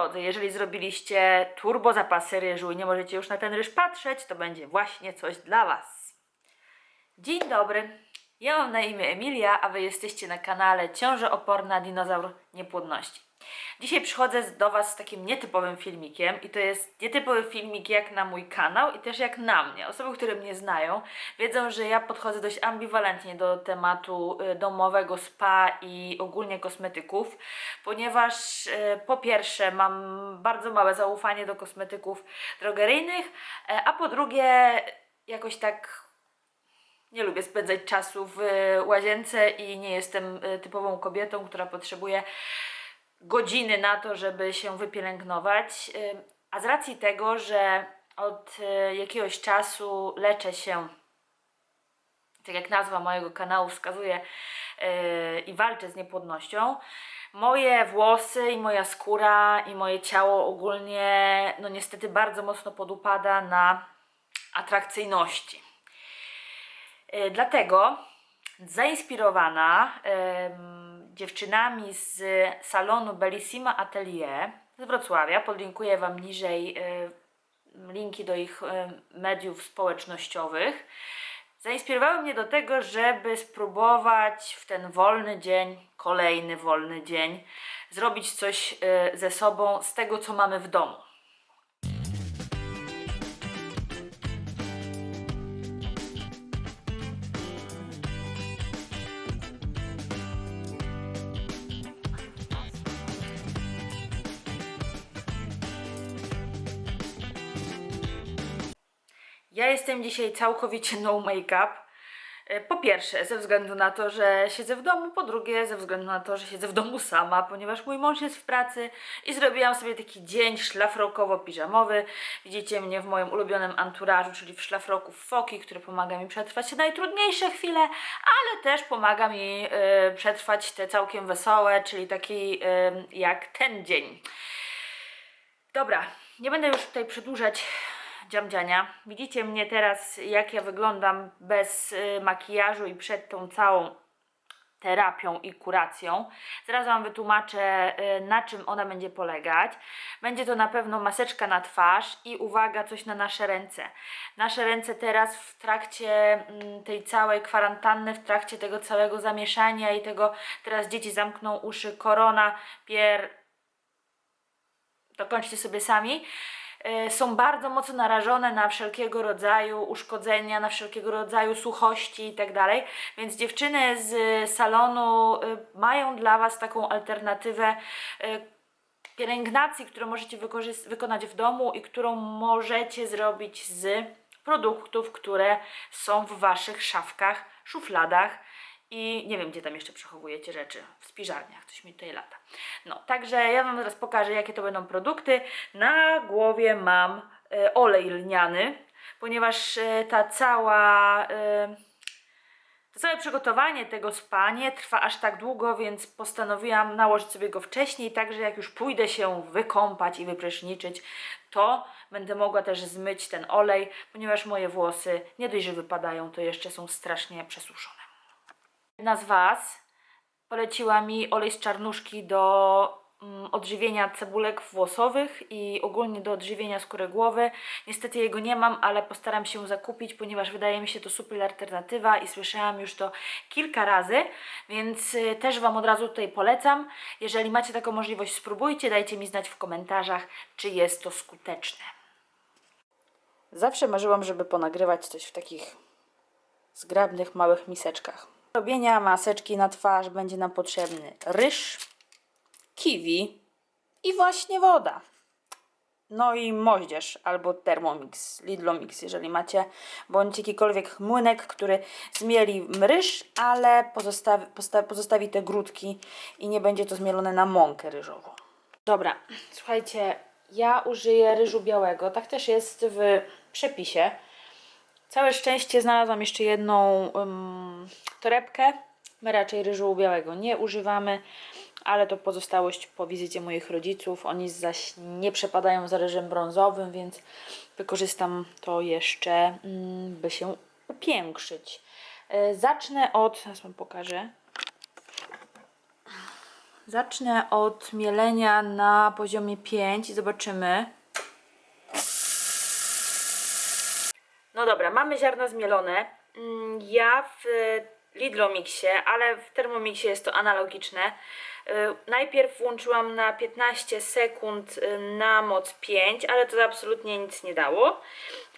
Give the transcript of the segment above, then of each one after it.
Drodzy, jeżeli zrobiliście turbo zapasy ryżu i nie możecie już na ten ryż patrzeć, to będzie właśnie coś dla Was. Dzień dobry, ja mam na imię Emilia, a Wy jesteście na kanale Ciąże Oporna Dinozaur Niepłodności. Dzisiaj przychodzę do Was z takim nietypowym filmikiem i to jest nietypowy filmik jak na mój kanał i też jak na mnie. Osoby, które mnie znają, wiedzą, że ja podchodzę dość ambiwalentnie do tematu y, domowego spa i ogólnie kosmetyków, ponieważ y, po pierwsze mam bardzo małe zaufanie do kosmetyków drogeryjnych, e, a po drugie jakoś tak nie lubię spędzać czasu w y, łazience i nie jestem y, typową kobietą, która potrzebuje godziny na to, żeby się wypielęgnować. Y, A z racji tego, że od y, jakiegoś czasu leczę się, tak jak nazwa mojego kanału wskazuje, y, i walczę z niepłodnością, moje włosy i moja skóra i moje ciało ogólnie, no niestety bardzo mocno podupada na atrakcyjności. E, Dlatego zainspirowana dziewczynami z salonu Bellissima Atelier z Wrocławia, podlinkuję Wam niżej e, linki do ich e, mediów społecznościowych, zainspirowały mnie do tego, żeby spróbować w ten wolny dzień, kolejny wolny dzień, zrobić coś e, ze sobą z tego, co mamy w domu. Ja jestem dzisiaj całkowicie no make-up. E, Po pierwsze, ze względu na to, że siedzę w domu, po drugie, ze względu na to, że siedzę w domu sama, ponieważ mój mąż jest w pracy i zrobiłam sobie taki dzień szlafrokowo-piżamowy. Widzicie mnie w moim ulubionym anturażu, czyli w szlafroku foki, który pomaga mi przetrwać najtrudniejsze chwile, ale też pomaga mi e, przetrwać te całkiem wesołe, czyli taki e, jak ten dzień. Dobra, nie będę już tutaj przedłużać dziamdziania. Widzicie mnie teraz, jak ja wyglądam bez y, makijażu i przed tą całą terapią i kuracją. Zaraz Wam wytłumaczę, y, na czym ona będzie polegać. Będzie to na pewno maseczka na twarz i uwaga, coś na nasze ręce. Nasze ręce teraz w trakcie mm, tej całej kwarantanny, w trakcie tego całego zamieszania i tego, teraz dzieci zamkną uszy, korona, pier, dokończcie sobie sami, są bardzo mocno narażone na wszelkiego rodzaju uszkodzenia, na wszelkiego rodzaju suchości i tak. Więc dziewczyny z salonu e, mają dla Was taką alternatywę e, pielęgnacji, którą możecie wykonać w domu i którą możecie zrobić z produktów, które są w Waszych szafkach, szufladach i nie wiem, gdzie tam jeszcze przechowujecie rzeczy. W spiżarniach, coś mi tutaj lata. No, także ja Wam teraz pokażę, jakie to będą produkty. Na głowie mam e, olej lniany, ponieważ e, ta cała... E, to całe przygotowanie tego spa nie trwa aż tak długo, więc postanowiłam nałożyć sobie go wcześniej, tak że jak już pójdę się wykąpać i wypryszniczyć, to będę mogła też zmyć ten olej, ponieważ moje włosy nie dość, że wypadają, to jeszcze są strasznie przesuszone. Jedna z Was poleciła mi olej z czarnuszki do mm, odżywienia cebulek włosowych i ogólnie do odżywienia skóry głowy. Niestety jego nie mam, ale postaram się zakupić, ponieważ wydaje mi się to super alternatywa i słyszałam już to kilka razy, więc y, też Wam od razu tutaj polecam. Jeżeli macie taką możliwość, spróbujcie, dajcie mi znać w komentarzach, czy jest to skuteczne. Zawsze marzyłam, żeby ponagrywać coś w takich zgrabnych, małych miseczkach. Robienia maseczki na twarz będzie nam potrzebny ryż, kiwi i właśnie woda. No i moździerz albo Thermomix, Lidlomix, jeżeli macie, bądź jakikolwiek młynek, który zmieli ryż, ale pozostawi, pozostawi te grudki i nie będzie to zmielone na mąkę ryżową. Dobra, słuchajcie, ja użyję ryżu białego, tak też jest w przepisie. Całe szczęście znalazłam jeszcze jedną um, torebkę. My raczej ryżu białego nie używamy, ale to pozostałość po wizycie moich rodziców. Oni zaś nie przepadają za ryżem brązowym, więc wykorzystam to jeszcze, mm, by się upiększyć. E, Zacznę od, zaraz wam pokażę. Zacznę od mielenia na poziomie 5 i zobaczymy. No dobra, mamy ziarna zmielone. Mm, Ja w Lidlomixie, ale w Thermomixie jest to analogiczne. Y, Najpierw włączyłam na 15 sekund y, na moc 5, ale to absolutnie nic nie dało.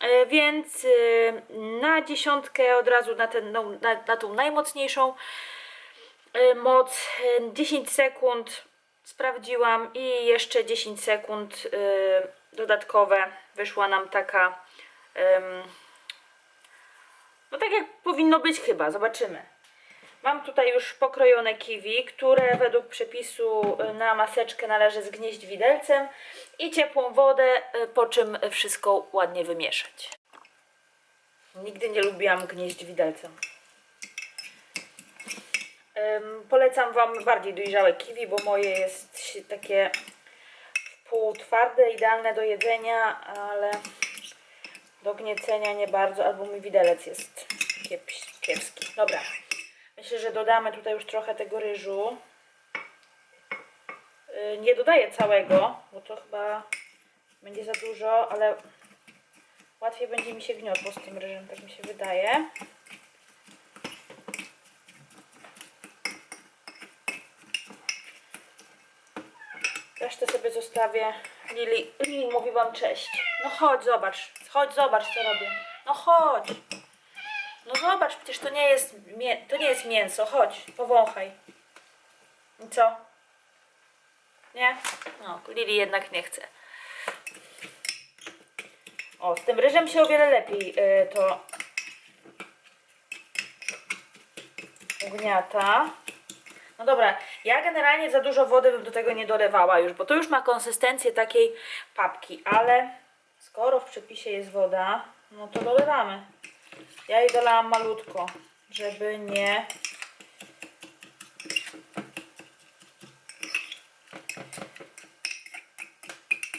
Y, Więc y, na dziesiątkę od razu na, ten, no, na, na tą najmocniejszą y, moc y, 10 sekund sprawdziłam i jeszcze 10 sekund y, dodatkowe wyszła nam taka no tak jak powinno być chyba, zobaczymy. Mam tutaj już pokrojone kiwi, które według przepisu y, na maseczkę należy zgnieść widelcem i ciepłą wodę, y, po czym wszystko ładnie wymieszać. Nigdy nie lubiłam gnieść widelcem. Polecam Wam bardziej dojrzałe kiwi, bo moje jest takie półtwarde, idealne do jedzenia, ale gniecenia nie bardzo, albo mój widelec jest kiepski. Dobra, myślę, że dodamy tutaj już trochę tego ryżu. Yy, Nie dodaję całego, bo to chyba będzie za dużo, ale łatwiej będzie mi się gniotło z tym ryżem, tak mi się wydaje. Resztę sobie zostawię. Lili, Lili mówi wam cześć. No chodź, zobacz. Chodź, zobacz, co robię. No chodź. No zobacz, przecież to nie jest, to nie jest mięso. Chodź, powąchaj. I co? Nie? No, Lili jednak nie chce. O, z tym ryżem się o wiele lepiej y, to ugniata. No dobra, ja generalnie za dużo wody bym do tego nie dolewała już, bo to już ma konsystencję takiej papki, ale skoro w przepisie jest woda, no to dolewamy. Ja jej dolałam malutko, żeby nie...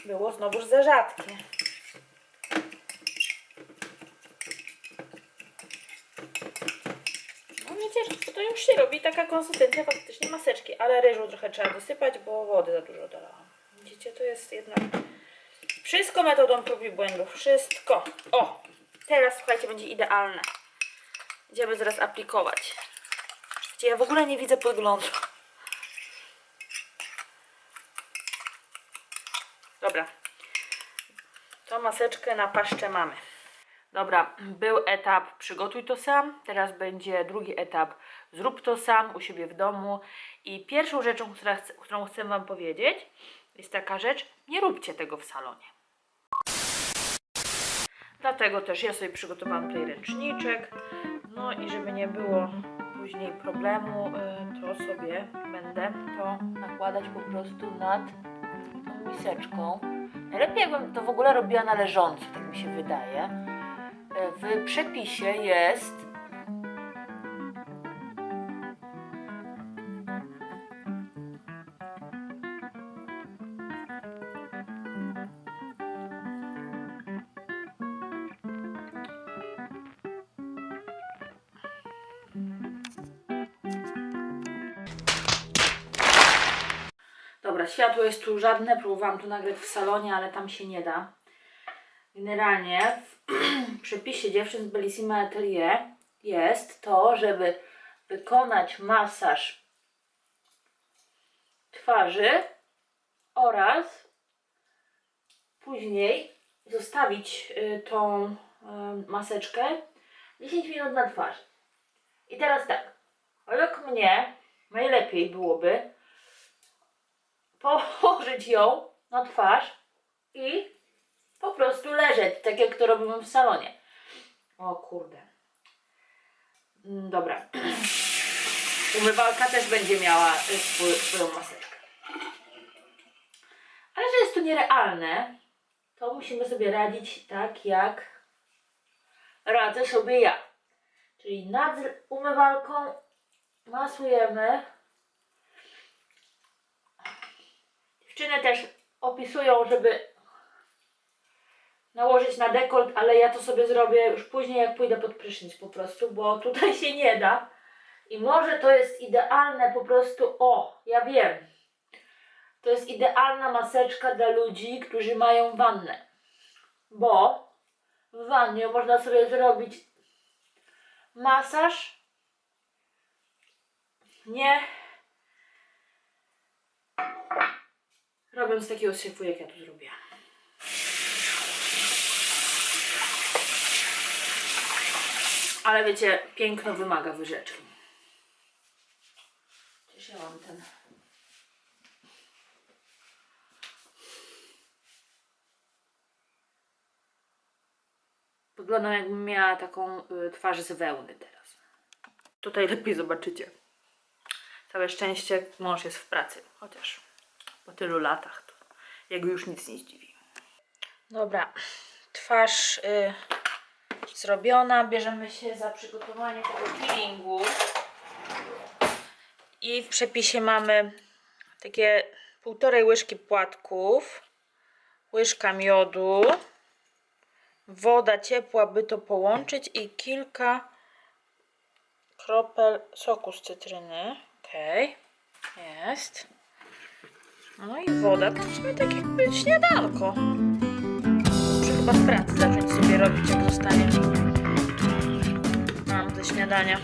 Było znowuż za rzadkie. No wiecie, to już się robi taka konsystencja faktycznie maseczki, ale ryżu trochę trzeba dosypać, bo wody za dużo dolałam. Widzicie, to jest jednak wszystko metodą prób i błędów. Wszystko. O, teraz słuchajcie, będzie idealne. Będziemy zaraz aplikować. Gdzie ja w ogóle nie widzę podglądu. Dobra. To maseczkę na paszczę mamy. Dobra, był etap przygotuj to sam, teraz będzie drugi etap zrób to sam u siebie w domu. I pierwszą rzeczą, która którą chcę Wam powiedzieć, jest taka rzecz, nie róbcie tego w salonie. Dlatego też ja sobie przygotowałam tutaj ręczniczek. No i żeby nie było później problemu, y, to sobie będę to nakładać po prostu nad miseczką. Najlepiej jakbym to w ogóle robiła na leżąco, tak mi się wydaje. W przepisie jest Dobra, światło jest tu żadne, próbowałam tu nagrać w salonie, ale tam się nie da. Generalnie w przepisie dziewczyn z Bellissima Atelier jest to, żeby wykonać masaż twarzy oraz później zostawić y, tą y, maseczkę 10 minut na twarzy. I teraz tak, według mnie najlepiej byłoby położyć ją na twarz i po prostu leżeć, tak jak to robimy w salonie. O kurde. Mm, Dobra. Umywalka też będzie miała y, swój, swoją maseczkę. Ale że jest to nierealne, to musimy sobie radzić tak, jak radzę sobie ja. Czyli nad umywalką masujemy. Dziewczyny też opisują, żeby nałożyć na dekolt, ale ja to sobie zrobię już później, jak pójdę pod prysznic po prostu, bo tutaj się nie da. I może to jest idealne po prostu, o, ja wiem, To jest idealna maseczka dla ludzi, którzy mają wannę. Bo w wannie można sobie zrobić masaż. Nie. Robiąc takiego syfu, jak ja tu zrobię. Ale wiecie, piękno wymaga ja mam ten. Wyglądam jakbym miała taką y, twarz z wełny teraz. Tutaj lepiej zobaczycie. Całe szczęście mąż jest w pracy, chociaż po tylu latach to jego już nic nie zdziwi. Dobra, twarz y, zrobiona. Bierzemy się za przygotowanie tego peelingu. I w przepisie mamy takie półtorej łyżki płatków, łyżka miodu, woda ciepła, by to połączyć i kilka kropel soku z cytryny. Okej, jest. No i woda, to w sumie tak jakby śniadanko. Muszę chyba z pracy zacząć sobie robić, jak zostanie. Mam ze śniadania.